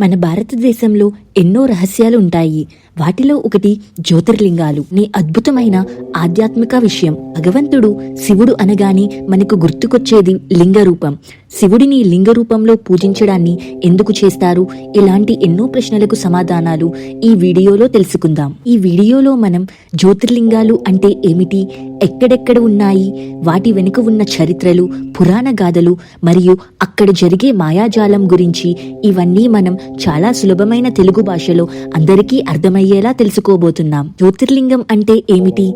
మన భారతదేశంలో ఎన్నో రహస్యాలు ఉంటాయి వాటిలో ఒకటి జ్యోతిర్లింగాలు. నీ అద్భుతమైన ఆధ్యాత్మిక విషయం. భగవంతుడు శివుడు అనగానే మనకు గుర్తుకొచ్చేది లింగ రూపం శివుడిని లింగ రూపంలో పూజించడాన్ని ఎందుకు చేస్తారు? ఇలాంటి ఎన్నో ప్రశ్నలకు సమాధానాలు ఈ వీడియోలో తెలుసుకుందాం. ఈ వీడియోలో మనం జ్యోతిర్లింగాలు అంటే ఏమిటి? ఎక్కడెక్కడ ఉన్నాయి? వాటి వెనుక ఉన్న చరిత్రలు పురాణ గాథలు మరియు అక్కడ జరిగే మాయాజాలం గురించి ఇవన్నీ మనం చాలా సులభమైన తెలుగు భాషలో అందరికీ అర్థమయ్యేలా తెలుసుకోబోతున్నాం. జ్యోతిర్లింగం అంటే ఏమిటి?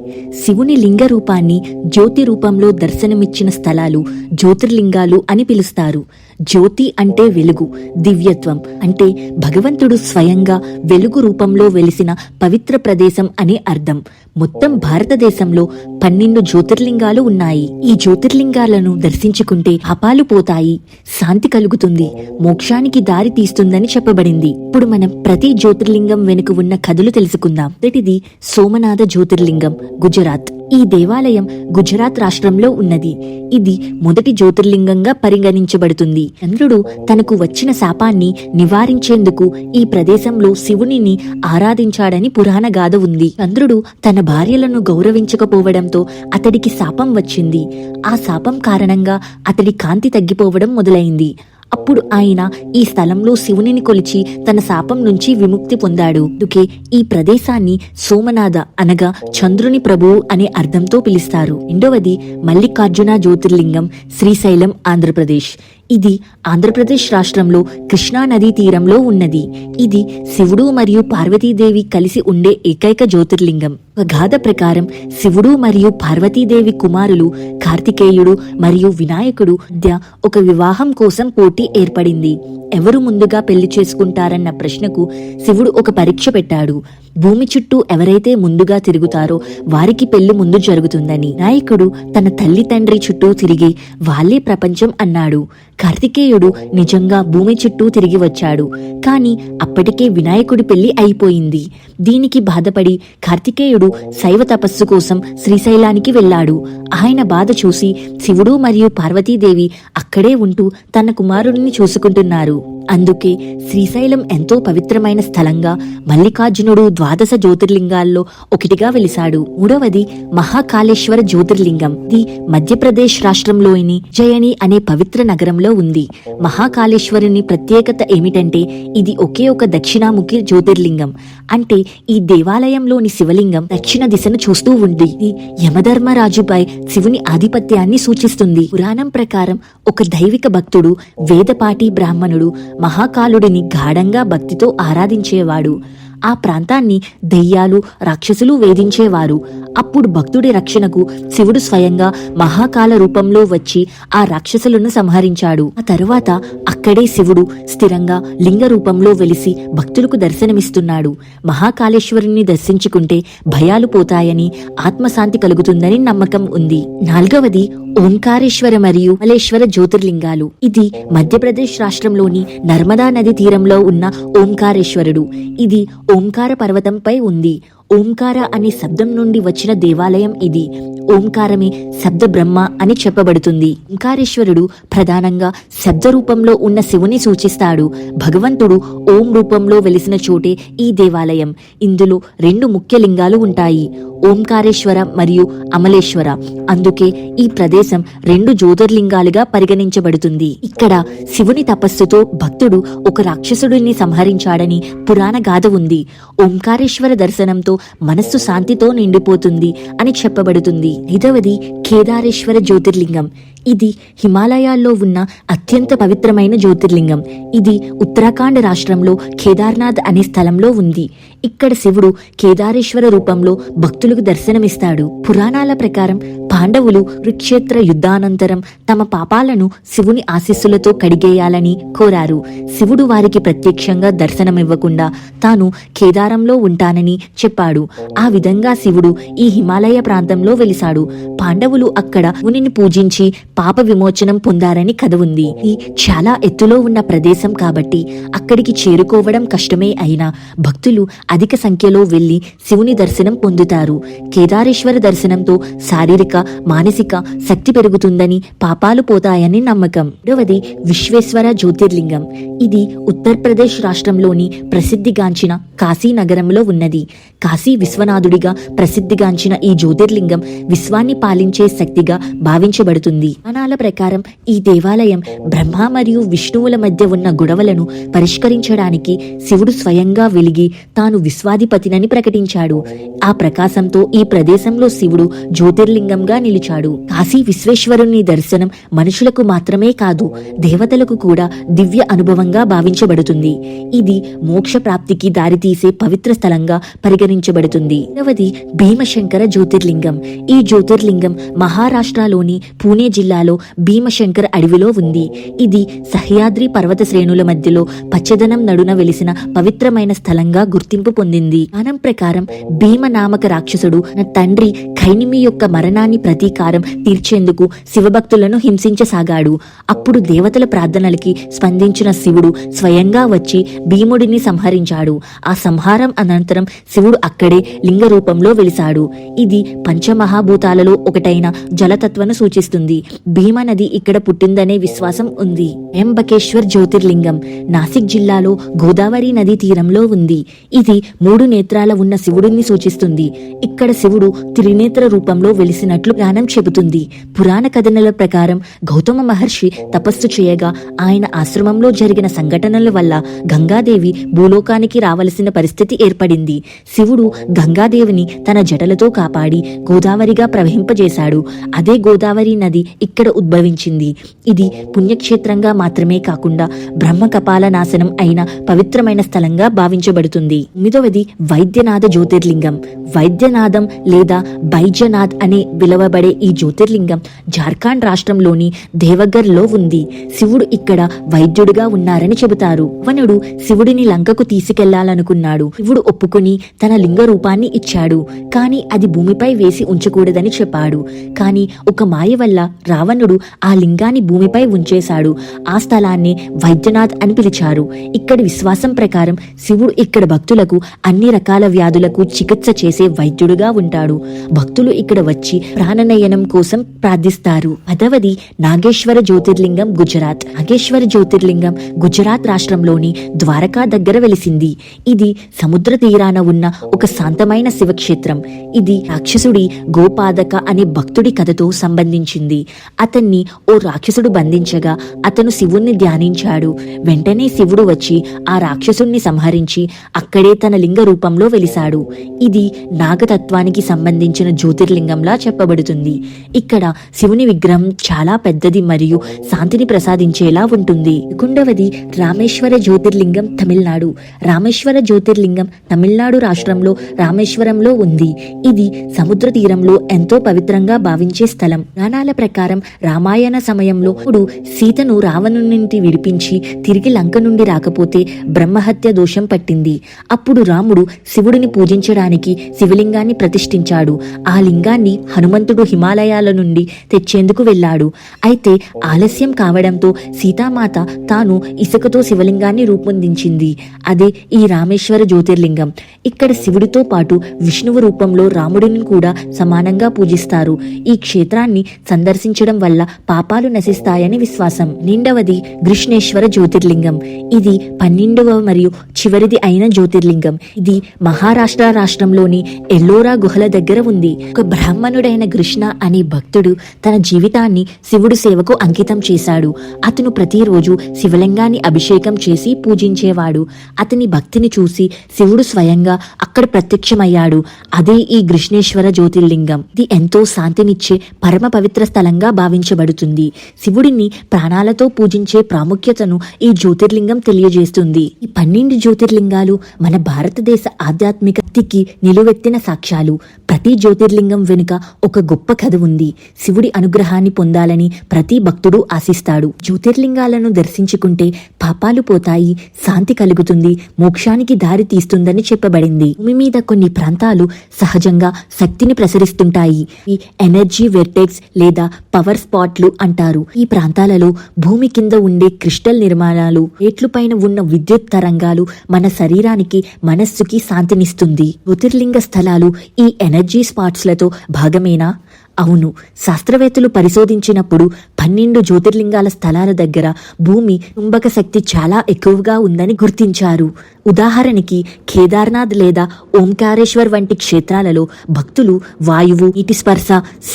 శివుని లింగ రూపాన్ని జ్యోతి రూపంలో దర్శనమిచ్చిన స్థలాలు జ్యోతిర్లింగాలు అని పిలుస్తారు. పిలుస్తారు జ్యోతి అంటే వెలుగు దివ్యత్వం అంటే భగవంతుడు స్వయంగా వెలుగు రూపంలో వెలిసిన పవిత్ర ప్రదేశం అనే అర్థం. మొత్తం భారతదేశంలో పన్నెండు జ్యోతిర్లింగాలు ఉన్నాయి. ఈ జ్యోతిర్లింగాలను దర్శించుకుంటే అపాలు పోతాయి శాంతి కలుగుతుంది మోక్షానికి దారి తీస్తుందని చెప్పబడింది. ఇప్పుడు మనం ప్రతి జ్యోతిర్లింగం వెనుక ఉన్న కథలు తెలుసుకుందాం. మొదటిది సోమనాథ జ్యోతిర్లింగం గుజరాత్. ఈ దేవాలయం గుజరాత్ రాష్ట్రంలో ఉన్నది. ఇది మొదటి జ్యోతిర్లింగంగా పరిగణించబడుతుంది. చంద్రుడు తనకు వచ్చిన శాపాన్ని నివారించేందుకు ఈ ప్రదేశంలో శివునిని ఆరాధించాడని పురాణ గాథ ఉంది. చంద్రుడు తన భార్యలను గౌరవించకపోవడంతో అతడికి శాపం వచ్చింది. ఆ శాపం కారణంగా అతడి కాంతి తగ్గిపోవడం మొదలైంది. అప్పుడు ఆయన ఈ స్థలంలో శివునిని కొలిచి తన శాపం నుంచి విముక్తి పొందాడు. అందుకే ఈ ప్రదేశాన్ని సోమనాథ అనగా చంద్రుని ప్రభువు అనే అర్థంతో పిలుస్తారు. రెండవది మల్లికార్జున జ్యోతిర్లింగం శ్రీశైలం ఆంధ్రప్రదేశ్. ఇది ఆంధ్రప్రదేశ్ రాష్ట్రంలో కృష్ణా నదీ తీరంలో ఉన్నది. ఇది శివుడు మరియు పార్వతీదేవి కలిసి ఉండే ఏకైక జ్యోతిర్లింగం. ఒక గాథ ప్రకారం శివుడు మరియు పార్వతీదేవి కుమారులు కార్తికేయుడు మరియు వినాయకుడు మధ్య ఒక వివాహం కోసం పోటీ ఏర్పడింది. ఎవరు ముందుగా పెళ్ళి చేసుకుంటారన్న ప్రశ్నకు శివుడు ఒక పరీక్ష పెట్టాడు. భూమి చుట్టూ ఎవరైతే ముందుగా తిరుగుతారో వారికి పెళ్ళి ముందు జరుగుతుందని. నాయకుడు తన తల్లి తండ్రి చుట్టూ తిరిగి వాళ్ళే ప్రపంచం అన్నాడు. కార్తికేయుడు నిజంగా భూమి చుట్టూ తిరిగి వచ్చాడు. కాని అప్పటికే వినాయకుడి పెళ్ళి అయిపోయింది. దీనికి బాధపడి కార్తికేయుడు శైవ తపస్సు కోసం శ్రీశైలానికి వెళ్ళాడు. ఆయన బాధ చూసి శివుడు మరియు పార్వతీదేవి అక్కడే ఉంటూ తన కుమారుడిని చూసుకుంటున్నారు. అందుకే శ్రీశైలం ఎంతో పవిత్రమైన స్థలంగా మల్లికార్జునుడు ద్వాదశ జ్యోతిర్లింగాల్లో ఒకటిగా వెలిశాడు. మూడవది మహాకాళేశ్వర జ్యోతిర్లింగం. ఇది మధ్యప్రదేశ్ రాష్ట్రంలోని జయని అనే పవిత్ర నగరంలో ఉంది. మహాకాళేశ్వరుని ప్రత్యేకత ఏమిటంటే ఇది ఒకే ఒక దక్షిణాముఖి జ్యోతిర్లింగం. అంటే ఈ దేవాలయంలోని శివలింగం దక్షిణ దిశను చూస్తూ ఉంది. ఇది యమధర్మరాజుపై శివుని ఆధిపత్యాన్ని సూచిస్తుంది. పురాణం ప్రకారం ఒక దైవిక భక్తుడు వేదపాటి బ్రాహ్మణుడు మహాకాలుడిని గాఢంగా భక్తితో ఆరాధించేవాడు. ఆ ప్రాంతాన్ని దెయ్యాలు రాక్షసులు వేధించేవారు. అప్పుడు భక్తుడి రక్షణకు శివుడు స్వయంగా మహాకాల రూపంలో వచ్చి ఆ రాక్షసులను సంహరించాడు. ఆ తరువాత అక్కడే శివుడు స్థిరంగా లింగ రూపంలో వెలిసి భక్తులకు దర్శనమిస్తున్నాడు. మహాకాళేశ్వరుని దర్శించుకుంటే భయాలు పోతాయని ఆత్మశాంతి కలుగుతుందని నమ్మకం ఉంది. నాలుగవది ఓంకారేశ్వర మరియు మలేశ్వర జ్యోతిర్లింగాలు. ఇది మధ్యప్రదేశ్ రాష్ట్రంలోని నర్మదా నది తీరంలో ఉన్న ఓంకారేశ్వరుడు. ఇది ఓంకార పర్వతంపై ఉంది. ఓంకార అనే శబ్దం నుండి వచ్చిన దేవాలయం ఇది. ఓంకారమే శబ్ద బ్రహ్మ అని చెప్పబడుతుంది. ఓంకారేశ్వరుడు ప్రధానంగా శబ్ద రూపంలో ఉన్న శివుని సూచిస్తాడు. భగవంతుడు ఓం రూపంలో వెలిసిన చోటే ఈ దేవాలయం. ఇందులో రెండు ముఖ్య లింగాలు ఉంటాయి. ఓంకారేశ్వర మరియు అమలేశ్వర. అందుకే ఈ ప్రదేశం రెండు జ్యోతిర్లింగాలుగా పరిగణించబడుతుంది. ఇక్కడ శివుని తపస్సుతో భక్తుడు ఒక రాక్షసుడిని సంహరించాడని పురాణ గాథ ఉంది. ఓంకారేశ్వర దర్శనంతో మనస్సు శాంతితో నిండిపోతుంది అని చెప్పబడుతుంది. ఐదవది కేదారేశ్వర జ్యోతిర్లింగం. ఇది హిమాలయాల్లో ఉన్న అత్యంత పవిత్రమైన జ్యోతిర్లింగం. ఇది ఉత్తరాఖండ్ రాష్ట్రంలో కేదార్నాథ్ అనే స్థలంలో ఉంది. ఇక్కడ శివుడు కేదారేశ్వర రూపంలో భక్తులకు దర్శనమిస్తాడు. పురాణాల ప్రకారం పాండవులు కురుక్షేత్ర యుద్ధానంతరం తమ పాపాలను శివుని ఆశీస్సులతో కడిగేయాలని కోరారు. శివుడు వారికి ప్రత్యక్షంగా దర్శనమివ్వకుండా తాను కేదారంలో ఉంటానని చెప్పాడు. ఆ విధంగా శివుడు ఈ హిమాలయ ప్రాంతంలో వెలిశాడు పాండవులు అక్కడ ఉనిని పూజించి పాప విమోచనం పొందారని కథ ఉంది. ఈ చాలా ఎత్తులో ఉన్న ప్రదేశం కాబట్టి అక్కడికి చేరుకోవడం కష్టమే అయినా భక్తులు అధిక సంఖ్యలో వెళ్ళి శివుని దర్శనం పొందుతారు. కేదారేశ్వర దర్శనంతో శారీరక మానసిక శక్తి పెరుగుతుందని పాపాలు పోతాయని నమ్మకం. రెండవది విశ్వేశ్వర జ్యోతిర్లింగం. ఇది ఉత్తరప్రదేశ్ రాష్ట్రంలోని ప్రసిద్ధిగాంచిన కాశీ నగరంలో ఉన్నది. కాశీ విశ్వనాథుడిగా ప్రసిద్ధిగాంచిన ఈ జ్యోతిర్లింగం విశ్వాన్ని పాలించే శక్తిగా భావించబడుతుంది. పురాణాల ప్రకారం ఈ దేవాలయం బ్రహ్మ మరియు విష్ణువుల మధ్య ఉన్న గొడవలను పరిష్కరించడానికి శివుడు స్వయంగా వెలిగి తాను విశ్వాధిపతినని ప్రకటించాడు. ఆ ప్రకాశంతో ఈ ప్రదేశంలో శివుడు జ్యోతిర్లింగంగా నిలిచాడు. కాశీ విశ్వేశ్వరుని దర్శనం మనుషులకు మాత్రమే కాదు దేవతలకు కూడా దివ్య అనుభవంగా భావించబడుతుంది. ఇది మోక్ష ప్రాప్తికి దారితీసే పవిత్ర స్థలంగా పరిగణించబడుతుంది. రెండవది భీమశంకర జ్యోతిర్లింగం. ఈ జ్యోతిర్లింగం మహారాష్ట్రలోని పూణే జిల్లాలో భీమశంకర్ అడవిలో ఉంది. ఇది సహ్యాద్రి పర్వత శ్రేణుల మధ్యలో పచ్చదనం నడున వెలిసిన పవిత్రమైన స్థలంగా గుర్తింపు పొందింది. గానం ప్రకారం భీమ నామక రాక్షసుడు నా తండ్రి ఖైనిమి యొక్క మరణాన్ని ప్రతీకారం తీర్చేందుకు శివభక్తులను హింసించసాగాడు. అప్పుడు దేవతల ప్రార్థనలకి స్పందించిన శివుడు స్వయంగా వచ్చి భీముడిని సంహరించాడు. ఆ సంహారం అనంతరం శివుడు అక్కడే లింగ రూపంలో వెలిశాడు ఇది పంచమహాభూతాలలో ఒకటైన జలతత్వను సూచిస్తుంది. భీమ నది ఇక్కడ పుట్టిందనే విశ్వాసం ఉంది. ఎంబకేశ్వర్ జ్యోతిర్లింగం నాసిక్ జిల్లాలో గోదావరి నదీ తీరంలో ఉంది. ఇది మూడు నేత్రాల ఉన్న శివుడిని సూచిస్తుంది. ఇక్కడ శివుడు త్రినేత్ర రూపంలో వెలిసినట్లు జ్ఞానం చెబుతుంది. పురాణ కథనల ప్రకారం గౌతమ మహర్షి తపస్సు చేయగా ఆయన ఆశ్రమంలో జరిగిన సంఘటనల వల్ల గంగాదేవి భూలోకానికి రావలసిన పరిస్థితి ఏర్పడింది. శివుడు గంగాదేవిని తన జటలతో కాపాడి గోదావరిగా ప్రవహింపజేశాడు. అదే గోదావరి నది ఇక్కడ ఉద్భవించింది. ఇది పుణ్యక్షేత్రంగా మాత్రమే కాకుండా బ్రహ్మ కపాల నాశనం అయిన పవిత్రమైన స్థలంగా భావించబడుతుంది. తొమ్మిదవది వైద్యనాథ జ్యోతిర్లింగం. వైద్యనాథం లేదా బైద్యనాథ్ అనే పిలువబడే ఈ జ్యోతిర్లింగం జార్ఖండ్ రాష్ట్రంలోని దేవగర్లో ఉంది. శివుడు ఇక్కడ వైద్యుడిగా ఉన్నారని చెబుతారు. వనుడు శివుడిని లంకకు తీసుకెళ్ళాలనుకున్నాడు. శివుడు ఒప్పుకుని తన లింగ రూపాన్ని ఇచ్చాడు. కాని అది భూమిపై వేసి ఉంచకూడదని చెప్పాడు. కాని ఒక మాయ వల్ల రావణుడు ఆ లింగాన్ని భూమిపై ఉంచేశాడు. ఆ స్థలాన్ని వైద్యనాథ్ అని పిలిచారు. ఇక్కడి విశ్వాసం ప్రకారం శివుడు ఇక్కడ భక్తులకు అన్ని రకాల వ్యాధులకు చికిత్స చేసే వైద్యుడుగా ఉంటాడు. భక్తులు భక్తులు ఇక్కడ వచ్చి ప్రాణనయనం కోసం ప్రార్థిస్తారు. పదవది నాగేశ్వర జ్యోతిర్లింగం గుజరాత్. నాగేశ్వర జ్యోతిర్లింగం గుజరాత్ రాష్ట్రంలోని ద్వారకా దగ్గర వెలిసింది. ఇది సముద్ర తీరాన ఉన్న ఒక శాంతమైన శివక్షేత్రం. ఇది రాక్షసుడి గోపాదక అనే భక్తుడి కథతో సంబంధించింది. అతన్ని ఓ రాక్షసుడు బంధించగా అతను శివుణ్ణి ధ్యానించాడు. వెంటనే శివుడు వచ్చి ఆ రాక్షసుణ్ణి సంహరించి అక్కడే తన లింగ రూపంలో వెలిశాడు. ఇది నాగతత్వానికి సంబంధించిన జ్యోతిర్లింగంలా చెప్పబడుతుంది. ఇక్కడ శివుని విగ్రహం చాలా పెద్దది మరియు శాంతిని ప్రసాదించేలా ఉంటుంది. కుండవది రామేశ్వర జ్యోతిర్లింగం తమిళనాడు. రామేశ్వర జ్యోతిర్లింగం తమిళనాడు రాష్ట్రంలో రామేశ్వరంలో ఉంది. ఇది సముద్ర తీరంలో ఎంతో పవిత్రంగా భావించే స్థలం. పురాణాల ప్రకారం రామాయణ సమయంలో ఇప్పుడు సీతను రావణునింటి నుండి విడిపించి తిరిగి లంక నుండి రాకపోతే బ్రహ్మహత్య దోషం పట్టింది. అప్పుడు రాముడు శివుడిని పూజించడానికి శివలింగాన్ని ప్రతిష్ఠించాడు. ఆ ఆ లింగాన్ని హనుమంతుడు హిమాలయాల నుండి తెచ్చేందుకు వెళ్ళాడు. అయితే ఆలస్యం కావడంతో సీతామాత తాను ఇసుకతో శివలింగాన్ని రూపొందించింది. అదే ఈ రామేశ్వర జ్యోతిర్లింగం. ఇక్కడ శివుడితో పాటు విష్ణువు రూపంలో రాముడిని కూడా సమానంగా పూజిస్తారు. ఈ క్షేత్రాన్ని సందర్శించడం వల్ల పాపాలు నశిస్తాయని విశ్వాసం. నిండవది కృష్ణేశ్వర జ్యోతిర్లింగం. ఇది పన్నెండవ మరియు చివరిది అయిన జ్యోతిర్లింగం. ఇది మహారాష్ట్ర రాష్ట్రంలోని ఎల్లోరా గుహల దగ్గర ఉంది. ఒక బ్రాహ్మణుడైన కృష్ణ అనే భక్తుడు తన జీవితాన్ని శివుడు సేవకు అంకితం చేశాడు. అతను ప్రతిరోజు శివలింగాన్ని అభిషేకం చేసి పూజించేవాడు. అతని భక్తిని చూసి శివుడు స్వయంగా అక్కడ ప్రత్యక్షమయ్యాడు. అదే ఈ కృష్ణేశ్వర జ్యోతిర్లింగం. ఇది ఎంతో శాంతినిచ్చే పరమ పవిత్ర స్థలంగా భావించబడుతుంది. శివుడిని ప్రాణాలతో పూజించే ప్రాముఖ్యతను ఈ జ్యోతిర్లింగం తెలియజేస్తుంది. ఈ పన్నెండు జ్యోతిర్లింగాలు మన భారతదేశ ఆధ్యాత్మికతకి నిలువెత్తిన సాక్ష్యాలు. ప్రతి జ్యోతిర్లింగం వెనుక ఒక గొప్ప కథ ఉంది. శివుడి అనుగ్రహాన్ని పొందాలని ప్రతి భక్తుడు ఆశిస్తాడు. జ్యోతిర్లింగాలను దర్శించుకుంటే పాపాలు పోతాయి శాంతి కలుగుతుంది. మోక్షానికి దారి తీస్తుందని చెప్పబడింది. భూమి మీద కొన్ని ప్రాంతాలు సహజంగా శక్తిని ప్రసరిస్తుంటాయి. ఈ ఎనర్జీ వెర్టెక్స్ లేదా పవర్ స్పాట్లు అంటారు. ఈ ప్రాంతాలలో భూమి కింద ఉండే క్రిస్టల్ నిర్మాణాలు ఏట్లు పైన ఉన్న విద్యుత్ తరంగాలు మన శరీరానికి మనస్సుకి శాంతినిస్తుంది. జ్యోతిర్లింగ స్థలాలు ఈ ఎనర్జీ స్పాట్స్లతో భాగమేనా? అవును. శాస్త్రవేత్తలు పరిశోధించినప్పుడు పన్నెండు జ్యోతిర్లింగాల స్థలాల దగ్గర భూమి చుంబక శక్తి చాలా ఎక్కువగా ఉందని గుర్తించారు. ఉదాహరణకి కేదార్నాథ్ లేదా ఓంకారేశ్వర్ వంటి క్షేత్రాలలో భక్తులు వాయువు నీటి స్పర్శ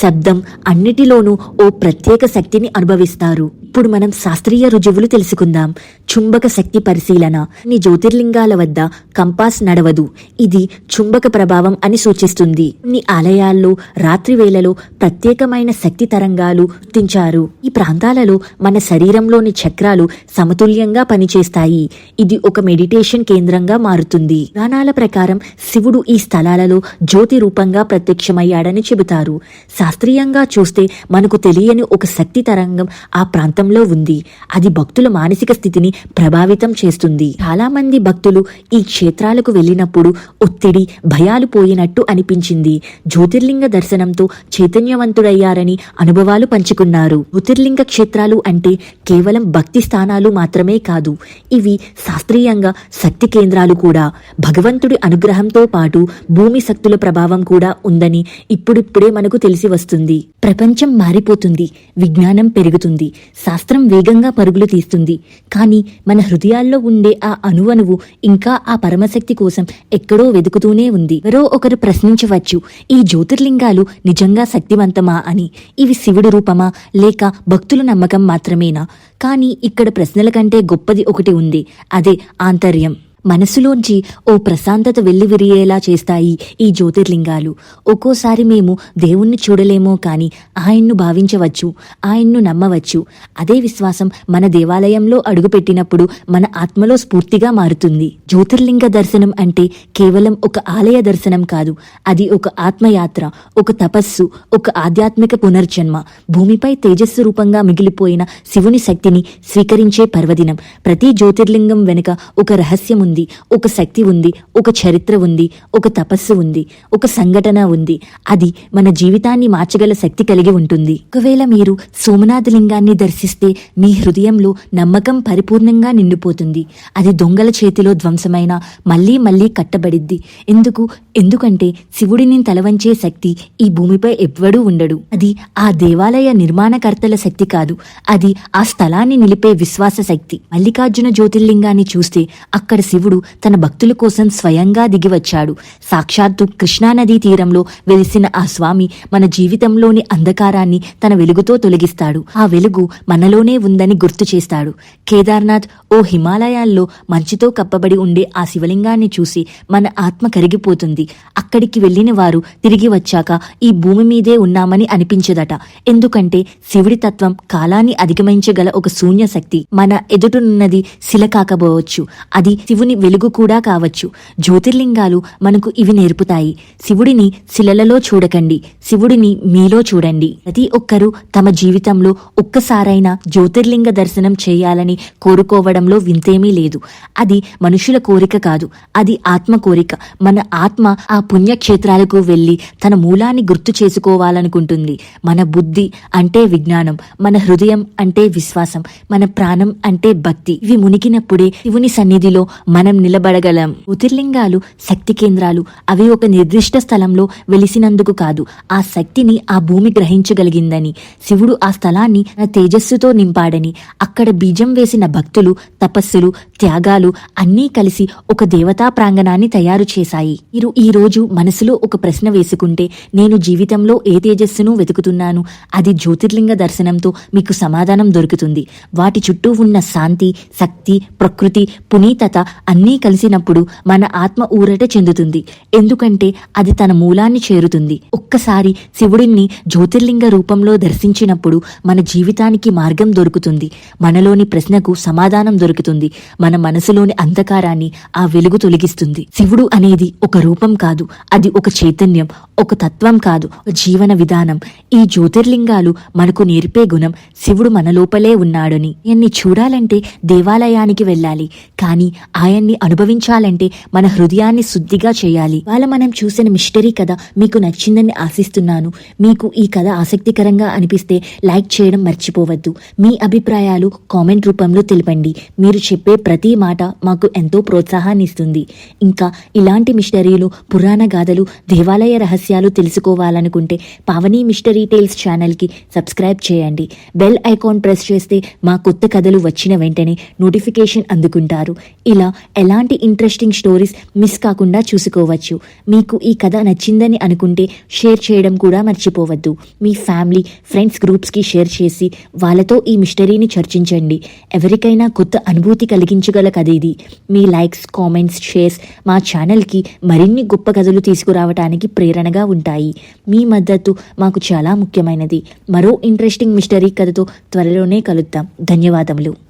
శబ్దం అన్నిటిలోనూ ఓ ప్రత్యేక శక్తిని అనుభవిస్తారు. ఇప్పుడు మనం శాస్త్రీయ రుజువులు తెలుసుకుందాం. చుంబక శక్తి పరిశీలన. నీ జ్యోతిర్లింగాల వద్ద కంపాస్ నడవదు. ఇది చుంబక ప్రభావం అని సూచిస్తుంది. కొన్ని ఆలయాల్లో రాత్రి వేళలో ప్రత్యేకమైన శక్తి తరంగాలు గుర్తించారు. ఈ ప్రాంతాలలో మన శరీరంలోని చక్రాలు సమతుల్యంగా పనిచేస్తాయి. ఇది ఒక మెడిటేషన్ కేంద్రంగా మారుతుంది. పురాణాల ప్రకారం శివుడు ఈ స్థలాలలో జ్యోతి రూపంగా ప్రత్యక్షమయ్యాడని చెబుతారు. శాస్త్రీయంగా చూస్తే మనకు తెలియని ఒక శక్తి తరంగం ఆ ప్రాంతంలో ఉంది. అది భక్తుల మానసిక స్థితిని ప్రభావితం చేస్తుంది. చాలా మంది భక్తులు ఈ క్షేత్రాలకు వెళ్ళినప్పుడు ఒత్తిడి భయాలు పోయినట్టు అనిపించింది. జ్యోతిర్లింగ దర్శనంతో చైతన్యవంతుడయ్యారని అనుభవాలు పంచుకున్నారు. జ్యోతిర్లింగ క్షేత్రాలు అంటే కేవలం భక్తి స్థానాలు మాత్రమే కాదు ఇవి శాస్త్రీయంగా శక్తి కేంద్రాలు కూడా. భగవంతుడి అనుగ్రహంతో పాటు భూమి శక్తుల ప్రభావం కూడా ఉందని ఇప్పుడిప్పుడే మనకు తెలిసి వస్తుంది. ప్రపంచం మారిపోతుంది విజ్ఞానం పెరుగుతుంది శాస్త్రం వేగంగా పరుగులు తీస్తుంది. కానీ మన హృదయాల్లో ఉండే ఆ అణువణువు ఇంకా ఆ పరమశక్తి కోసం ఎక్కడో వెతుకుతూనే ఉంది. ఎవరో ఒకరు ప్రశ్నించవచ్చు ఈ జ్యోతిర్లింగాలు నిజంగా శక్తివంతమా అని. ఇవి శివుడి రూపమా లేక భక్తుల నమ్మకం మాత్రమేనా? కానీ ఇక్కడ ప్రశ్నల కంటే గొప్పది ఒకటి ఉంది. అదే ఆంతర్యం. మనసులోంచి ఓ ప్రశాంతత వెల్లివిరియేలా చేస్తాయి ఈ జ్యోతిర్లింగాలు. ఒక్కోసారి మేము దేవుణ్ణి చూడలేమో కానీ ఆయన్ను భావించవచ్చు ఆయన్ను నమ్మవచ్చు. అదే విశ్వాసం మన దేవాలయంలో అడుగుపెట్టినప్పుడు మన ఆత్మలో స్ఫూర్తిగా మారుతుంది. జ్యోతిర్లింగ దర్శనం అంటే కేవలం ఒక ఆలయ దర్శనం కాదు అది ఒక ఆత్మయాత్ర ఒక తపస్సు ఒక ఆధ్యాత్మిక పునర్జన్మ. భూమిపై తేజస్సు రూపంగా మిగిలిపోయిన శివుని శక్తిని స్వీకరించే పర్వదినం. ప్రతి జ్యోతిర్లింగం వెనుక ఒక రహస్యం ఉంది ఒక శక్తి ఉంది ఒక చరిత్ర ఉంది ఒక తపస్సు ఉంది ఒక సంఘటన ఉంది. అది మన జీవితాన్ని మార్చగల శక్తి కలిగి ఉంటుంది. ఒకవేళ మీరు సోమనాథ లింగాన్ని దర్శిస్తే మీ హృదయంలో నమ్మకం పరిపూర్ణంగా నిండిపోతుంది. అది దొంగల చేతిలో ధ్వంసమైన మళ్ళీ మళ్ళీ కట్టబడిద్ది. ఎందుకు? ఎందుకంటే శివుడిని తలవంచే శక్తి ఈ భూమిపై ఎవ్వడూ ఉండడు. అది ఆ దేవాలయ నిర్మాణకర్తల శక్తి కాదు. అది ఆ స్థలాన్ని నిలిపే విశ్వాస శక్తి. మల్లికార్జున జ్యోతిర్లింగాన్ని చూస్తే అక్కడ శివుడు తన భక్తుల కోసం స్వయంగా దిగివచ్చాడు సాక్షాత్తు కృష్ణానదీ తీరంలో వెలిసిన ఆ స్వామి మన జీవితంలోని అంధకారాన్ని తన వెలుగుతో తొలగిస్తాడు. ఆ వెలుగు మనలోనే ఉందని గుర్తు చేస్తాడు. కేదార్నాథ్ ఓ హిమాలయాల్లో మంచుతో కప్పబడి ఉండే ఆ శివలింగాన్ని చూసి మన ఆత్మ కరిగిపోతుంది. అక్కడికి వెళ్ళిన వారు తిరిగి వచ్చాక ఈ భూమి మీదే ఉన్నామని అనిపించదట. ఎందుకంటే శివుడి తత్వం కాలాన్ని అధిగమించగల ఒక శూన్య శక్తి మన ఎదుటనున్నది శిల కాకపోవచ్చు అది శివుని వెలుగు కూడా కావచ్చు. జ్యోతిర్లింగాలు మనకు ఇవి నేర్పుతాయి. శివుడిని శిలలలో చూడకండి. శివుడిని మీలో చూడండి. ప్రతి ఒక్కరూ తమ జీవితంలో ఒక్కసారైనా జ్యోతిర్లింగ దర్శనం చేయాలని కోరుకోవడంలో వింతేమీ లేదు. అది మనుషుల కోరిక కాదు. అది ఆత్మ కోరిక. మన ఆత్మ ఆ పుణ్యక్షేత్రాలకు వెళ్ళి తన మూలాన్ని గుర్తు చేసుకోవాలనుకుంటుంది. మన బుద్ధి అంటే విజ్ఞానం. మన హృదయం అంటే విశ్వాసం. మన ప్రాణం అంటే భక్తి. ఇవి మునిగినప్పుడే శివుని సన్నిధిలో మనం నిలబడగలం. జ్యోతిర్లింగాలు శక్తి కేంద్రాలు అవి ఒక నిర్దిష్ట స్థలంలో వెలిసినందుకు కాదు ఆ శక్తిని ఆ భూమి గ్రహించగలిగిందని. శివుడు ఆ స్థలాన్ని తన తేజస్సుతో నింపాడని. అక్కడ బీజం వేసిన భక్తులు తపస్సులు త్యాగాలు అన్నీ కలిసి ఒక దేవతా ప్రాంగణాన్ని తయారు చేశాయి. మీరు ఈ రోజు మనసులో ఒక ప్రశ్న వేసుకుంటే నేను జీవితంలో ఏ తేజస్సును వెతుకుతున్నాను? అది జ్యోతిర్లింగ దర్శనంతో మీకు సమాధానం దొరుకుతుంది. వాటి చుట్టూ ఉన్న శాంతి శక్తి ప్రకృతి పునీతత అన్నీ కలిసినప్పుడు మన ఆత్మ ఊరట చెందుతుంది. ఎందుకంటే అది తన మూలాన్ని చేరుతుంది. ఒక్కసారి శివుడిని జ్యోతిర్లింగ రూపంలో దర్శించినప్పుడు మన జీవితానికి మార్గం దొరుకుతుంది. మనలోని ప్రశ్నకు సమాధానం దొరుకుతుంది. మన మనసులోని అంధకారాన్ని ఆ వెలుగు తొలగిస్తుంది. శివుడు అనేది ఒక రూపం కాదు. అది ఒక చైతన్యం ఒక తత్వం కాదు. జీవన విధానం. ఈ జ్యోతిర్లింగాలు మనకు నేర్పే గుణం శివుడు మన లోపలే ఉన్నాడని. ఎన్ని చూడాలంటే దేవాలయానికి వెళ్ళాలి. కానీ ఆయన్ని అనుభవించాలంటే మన హృదయాన్ని శుద్ధిగా చేయాలి. వాళ్ళ మనం చూసిన మిస్టరీ కథ మీకు నచ్చిందని ఆశిస్తున్నాను. మీకు ఈ కథ ఆసక్తికరంగా అనిపిస్తే లైక్ చేయడం మర్చిపోవద్దు. మీ అభిప్రాయాలు కామెంట్ రూపంలో తెలపండి. మీరు చెప్పే ప్రతి మాట మాకు ఎంతో ప్రోత్సాహాన్ని ఇస్తుంది. ఇంకా ఇలాంటి మిస్టరీలు పురాణ గాథలు దేవాలయ రహస్యాలు తెలుసుకోవాలనుకుంటే పావని మిస్టరీ టేల్స్ ఛానల్కి సబ్స్క్రైబ్ చేయండి. బెల్ ఐకాన్ ప్రెస్ చేస్తే మా కొత్త కథలు వచ్చిన వెంటనే నోటిఫికేషన్ అందుకుంటారు. ఇలా ఎలాంటి ఇంట్రెస్టింగ్ స్టోరీస్ మిస్ కాకుండా చూసుకోవచ్చు. మీకు ఈ కథ నచ్చిందని అనుకుంటే షేర్ చేయడం కూడా మర్చిపోవద్దు. మీ ఫ్యామిలీ ఫ్రెండ్స్ గ్రూప్స్కి షేర్ చేసి వాళ్ళతో ఈ మిస్టరీని చర్చించండి. ఎవరికైనా కొత్త అనుభూతి కలిగించగల కథ ఇది. మీ లైక్స్ కామెంట్స్ షేర్స్ మా ఛానల్కి మరిన్ని గొప్ప కథలు తీసుకురావడానికి ప్రేరణగా ఉంటాయి. మీ మద్దతు మాకు చాలా ముఖ్యమైనది. మరో ఇంట్రెస్టింగ్ మిస్టరీ కథతో త్వరలోనే కలుద్దాం. ధన్యవాదములు.